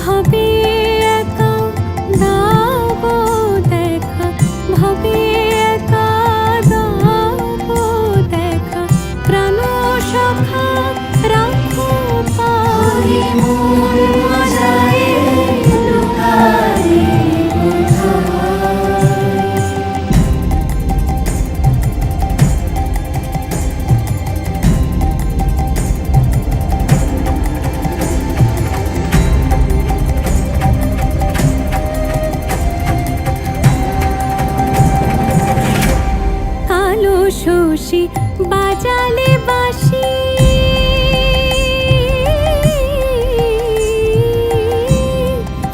ভাবি একা দাব দেখা ভাবি একা দাব দেখা। প্রাণ সখা রাখো পারি মোর খুশি বাজালে বাসি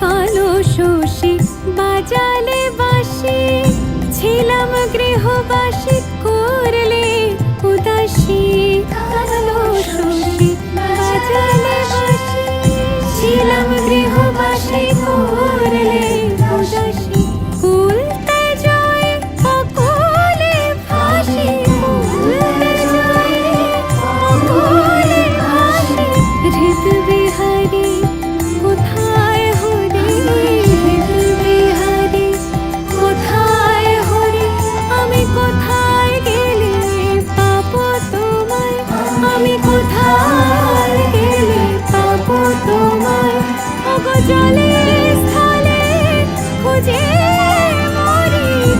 কালো শশী বাজালে বাসি ছিলাম গৃহবাসী করলে উদাসী। কালো শশী বাজালে বাসি ছিলাম গৃহবাসী